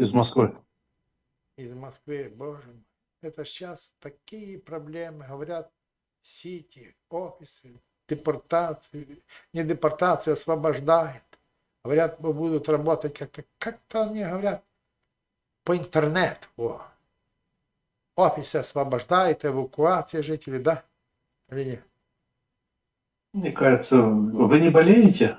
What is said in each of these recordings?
Из Москвы. Из Москвы, боже мой. Это сейчас такие проблемы, говорят, сити, офисы, депортации, не депортация, освобождает. Говорят, будут работать как-то, как-то они говорят, по интернету. О. Офисы освобождает, эвакуация жителей, да? Или нет? Мне кажется, вы не болеете?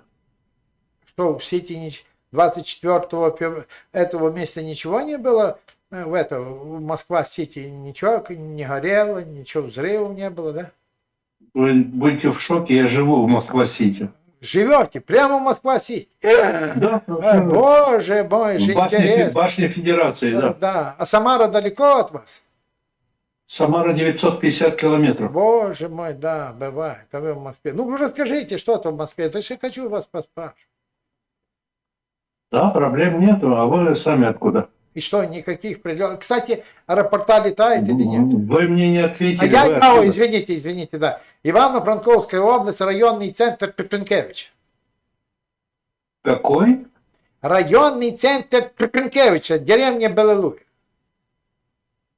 Что в Сити нич- 24 фев- этого месяца ничего не было? Э, В это, в Москва-Сити ничего не горело, ничего взрывов не было, да? Вы будете в шоке, я живу в Москва-Сити. Живете прямо в Москва-Сити. Да, Э, Боже мой, же интересно. башне Федерации, да. Да. А Самара далеко от вас? Самара 950 километров. Боже мой, да, бывает. А вы в Москве. Ну, расскажите, что там в Москве. Я хочу вас поспрашивать. Да, проблем нету, а вы сами откуда? И что, никаких прилетов? Кстати, аэропорта летают или нет? Вы мне не А ответили. я, а, откуда? ой, извините, извините, да. Ивано-Франковская область, районный центр Пепенкевич. Какой? Районный центр Пепенкевича, деревня Белелуй.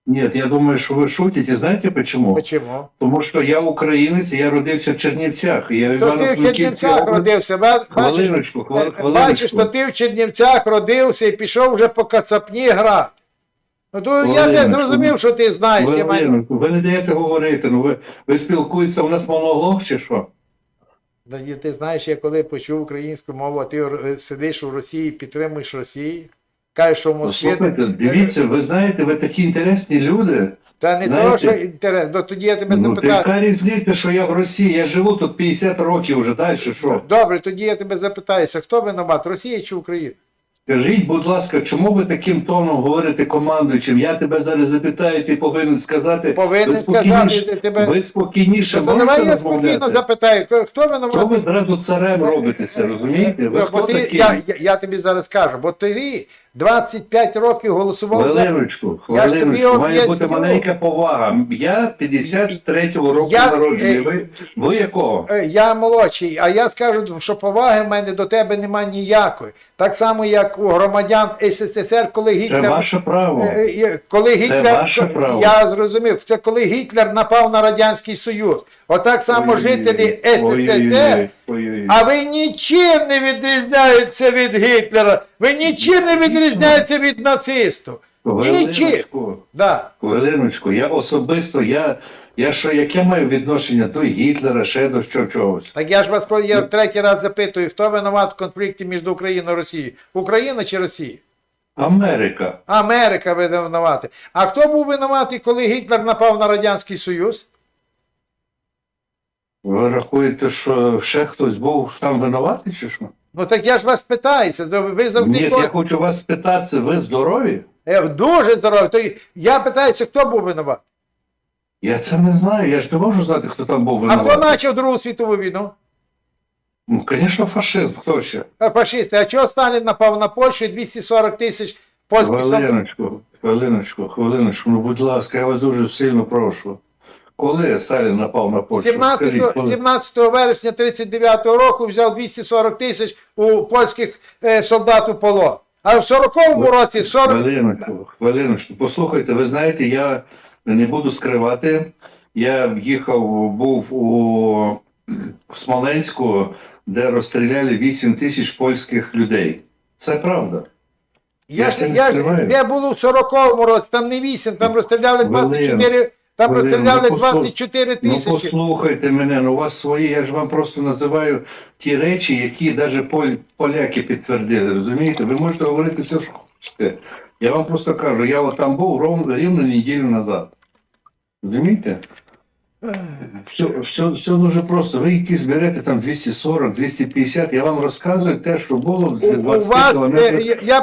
Нет, я думаю, що ви шутите. Знаєте почему? Почему? Тому що я українець, і я родився в Чернівцях. і Я в То ти в Івано-Франківській Чернівцях області. родився. ба- Бачиш, Хвилиночку, хвили- е, хвилиночку. що ти в Чернівцях родився і пішов вже по кацапні грати. Ну, то я не Хвилиночку. зрозумів, що ти знаєш. я маю- Хвилиночку. Ви не даєте говорити. Ну ви, ви спілкуєтеся, у нас монолог чи що? Да, і Ти знаєш, я коли почув українську мову, а ти е, сидиш у Росії, підтримуєш Росію, кажеш, що в Москві. Послухайте, дивіться, ви знаєте, ви такі інтересні люди. Та не знаєте, того, що інтерес. Ну, тоді я тебе Ну, запитаю. яка різниця, що я в Росії? Я живу тут 50 років вже далі. Що? Добре, тоді я тебе запитаюся, хто винуват, Росія чи Україна? Скажіть, будь ласка, чому ви таким тоном говорите командуючим? Я тебе зараз запитаю, ти повинен сказати. Повинен ви спокійніше, сказати, тебе- ви спокійніше То давай можете я спокійно запитаю, хто- хто Що винуват? ви зразу царем робитеся, розумієте? Ви Бо хто ти, такий? я, я, я тобі зараз кажу, бо ти 25 років голосував за. Хвилиночку, хвилиночку, має бути маленька повага. Я 53-го року Я- народжений. е, Ви, ви якого? Е, Я молодший, а я скажу, що поваги в мене до тебе немає ніякої. Так само, як у громадян СССР, коли Це Гітлер. ваше право. Е, Коли Гітлер, ваше право. я зрозумів, це коли Гітлер напав на Радянський Союз. Отак само Ой-ой-ой. жителі. СССР. Ой-ой-ой. А ви нічим не відрізняєтеся від Гітлера. Ви нічим не відрізняєтеся від нацистів. Нічим. Хвилиночку. Да. Хвилиночку, я особисто, я, я що, яке маю відношення до Гітлера, ще до що чогось? Так я ж вас я в третій раз запитую, хто винуват в конфлікті між Україною і Росією? Україна чи Росія? Америка. Америка винуватий. А хто був винуватий, коли Гітлер напав на Радянський Союз? Ви рахуєте, що ще хтось був там винуватий чи що? Ну так я ж вас питаюся. то Ви завжди Ні, я хочу вас спитати, ви здорові? Е, дуже здоровий. То я питаюся, хто був винуватий? Я це не знаю, я ж не можу знати, хто там був А хто винуватий. почав Другу світову війну? Ну, звісно, фашизм, хто ще? А Фашисти. А чого Сталін напав на Польщу 240 тисяч польських солдат? Хвилиночку, хвилиночку, хвилиночку, ну будь ласка, я вас дуже сильно прошу. Коли Сталін напав на Польщу? 17, Скажіть, коли? 17 вересня 39 року взяв 240 тисяч у польських е, солдат у полон. А в 40-му році 40... Хвилиночку, хвилиночку. Послухайте, ви знаєте, я не буду скривати. Я їхав, був у Смоленську, де розстріляли 8 тисяч польських людей. Це правда. Я, Я ж, це не я, ж- скриваю. я був у 40-му році, там не 8, там розстріляли Хвилину, 24, там розстріляли ну, послух- 24 Ну тисячі. послухайте мене, ну у вас свої, я ж вам просто називаю ті речі, які навіть поляки підтвердили. Розумієте? Ви можете говорити все, що хочете. Я вам просто кажу, я от там був ровно, рівно неділю назад. Розумієте? Все, все, все дуже просто. Ви якісь берете там 240, 250, я вам розказую те, що було У, за у 20 вас, е, кілометрів. я, я,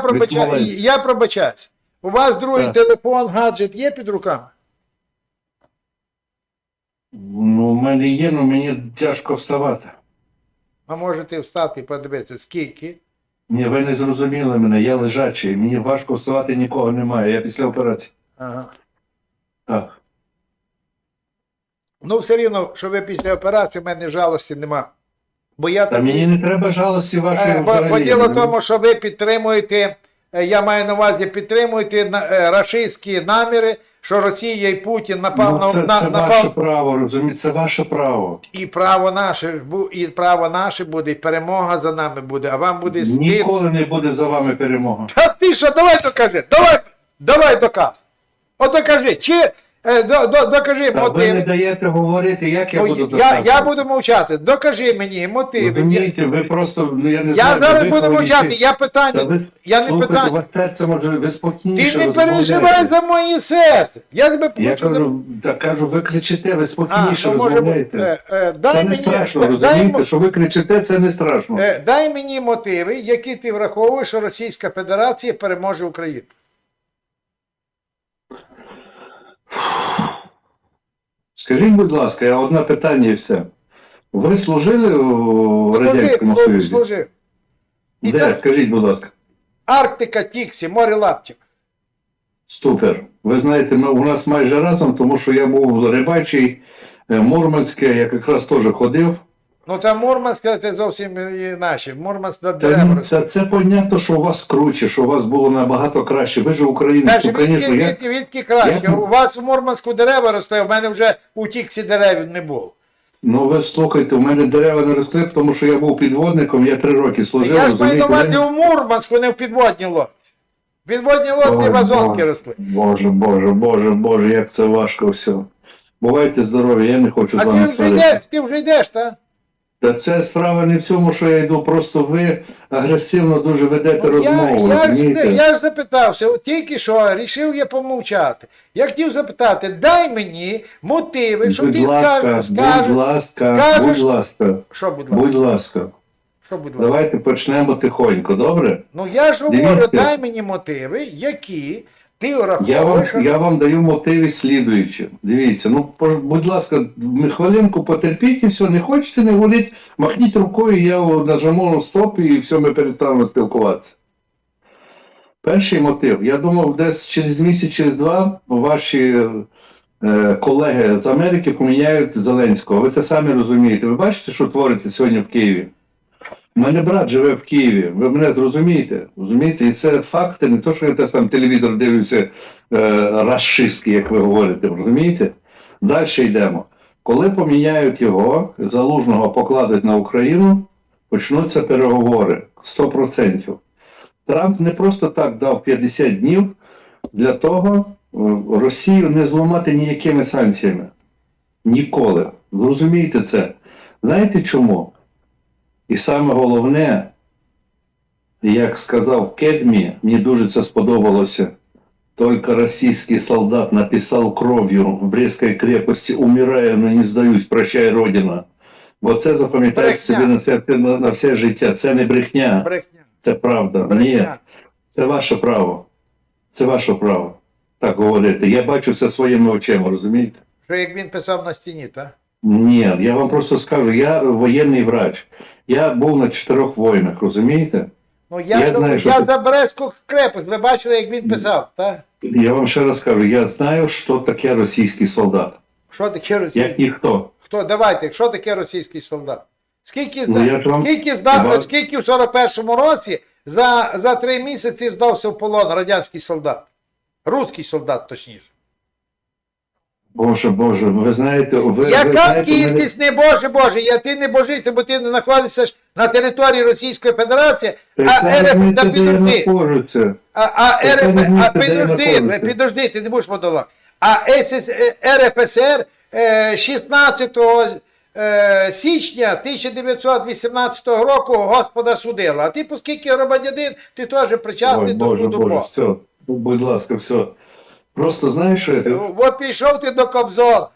я пробачаюсь. У вас другий Так. телефон, гаджет є під руками? Ну, у мене є, але мені тяжко вставати. А можете встати і подивитися, скільки. Ні, ви не зрозуміли мене, я лежачий, мені важко вставати, нікого немає, я після операції. Ага. Так. Ну, все рівно, що ви після операції, в мене жалості нема. Бо я Та мені не треба жалості вашої Е, Бо, бо взагалі. діло в тому, що ви підтримуєте, е, я маю на увазі, підтримуєте на- е, рашистські наміри, що Росія і Путін напав Ну, це, на, на це напав, ваше право, розумієте, це ваше право. і право наше і право наше буде, і перемога за нами буде, а вам буде стид. Ніколи не буде за вами перемога. Та ти що, давай докажи, давай, давай докажи. От докажи, чи е, до, до, докажи Та ви не даєте говорити, як я Ну, буду я, доказувати. я буду мовчати. Докажи мені мотиви. Розумієте, ви просто, ну я не Я знаю. зараз буду мовчати. Я питання. Я не питання. у серце може, ви спокійніше Ти не розмовляєте. переживай за моє серце. Я тебе Я кажу, так кажу, ви кричите, ви А, спокійніше ну, може, розмовляєте. е, е, Це дай не мені, страшно, дай, розумієте, що ви кричите, це не страшно. е, дай мені мотиви, які ти враховуєш, що Російська Федерація переможе Україну. Скажіть, будь ласка, я одне питання і все. Ви служили у Радянському Служи, Союзі? Служив. І Де? так, Скажіть, будь ласка. Арктика, Тіксі, море лаптів. Супер. Ви знаєте, ми, у нас майже разом, тому що я був в Рибачій, е, Мурманське, я якраз теж ходив. Ну там Мурманськ, це зовсім інакше. Мурманськ на Та дерева ні, це, це понятно, що у вас круче, що у вас було набагато краще. Ви ж українець, Каже, ну, звісно, я, відки, відки краще. я- У вас в Мурманську дерева росте, у мене вже у Тіксі дерев не було. ну ви слухайте, у мене дерева не росли, тому що я був підводником, я три роки служив. Я ж маю на розумієте, увазі у Мурманську, не в підводній лодці. В підводній лодці Ой, вазонки Боже. росли. Боже, Боже, Боже, Боже, як це важко все. Бувайте здорові, я не хочу з А вами ти вже сваритися. йдеш, ти вже йдеш, так? Та це справа не в цьому, що я йду, просто ви агресивно дуже ведете Ну, розмову, я, ж, розумієте? не- я ж запитався, от тільки що рішив я помовчати. Я хотів запитати, дай мені мотиви, що будь ти ласка, скажеш, скажеш, будь ласка, скажеш- будь ласка, що, будь ласка, будь ласка. що, будь ласка. Давайте почнемо тихонько, добре? Ну я ж говорю, Дивіться. дай мені мотиви, які ти Я вам, я вам даю мотиви слідуючі. Дивіться, ну будь ласка, хвилинку потерпіть і все, не хочете, не воліть, махніть рукою, я о, нажму на стоп і все, ми перестанемо спілкуватися. Перший мотив. Я думав, десь через місяць, через два ваші е, колеги з Америки поміняють Зеленського. Ви це самі розумієте. Ви бачите, що твориться сьогодні в Києві? Мене брат живе в Києві. Ви мене зрозумієте? Розумієте? І це факти, не то, що я теж там телевізор дивлюся е, расистський, як ви говорите, розумієте? Далі йдемо. Коли поміняють його, залужного покладуть на Україну, почнуться переговори 100%. Трамп не просто так дав 50 днів для того, е, Росію не зламати ніякими санкціями. Ніколи. Ви розумієте це? Знаєте чому? І саме головне, як сказав Кедмі, мені дуже це сподобалося. Только російський солдат написав кров'ю в Брестській крепості «Умираю, но не здаюсь, прощай, Родина». Бо це Брехня. собі на все, на, на все життя. Це не брехня, Брехня. це правда. Ні, це ваше право. Це ваше право. Так говорити. Я бачу це своїми очима, розумієте? Що як він писав на стіні, так? Ні, я вам просто скажу, я воєнний врач. Я був на чотирьох воїнах, розумієте? Ну я, Я знаю, я ти- за Брестську крепость, ви бачили, як він писав, так? Я вам ще раз скажу, я знаю, що таке російський солдат. Що таке російський? Як ніхто. Хто? Давайте, що таке російський солдат? Скільки Ну, здав, вам- скільки здав, Вам- скільки в 41-му році за, за три місяці здався в полон радянський солдат? Руський солдат, точніше. Боже, Боже, ви знаєте, ви, ви Яка знаєте, мене- кількість не Боже Боже, я ти не божися, бо ти не знаходишся на території Російської Федерації, а РФ, та підожди, а, РФ, а підожди, підожди, ти не будеш подолати. А СС, РФСР е, 16 е, січня 1918 року Господа судила. А ти, оскільки громадянин, ти теж причасний Ой, до суду Боже, Бога. все. Будь ласка, все. Просто знаєш, що я От пішов ти до Кобзона.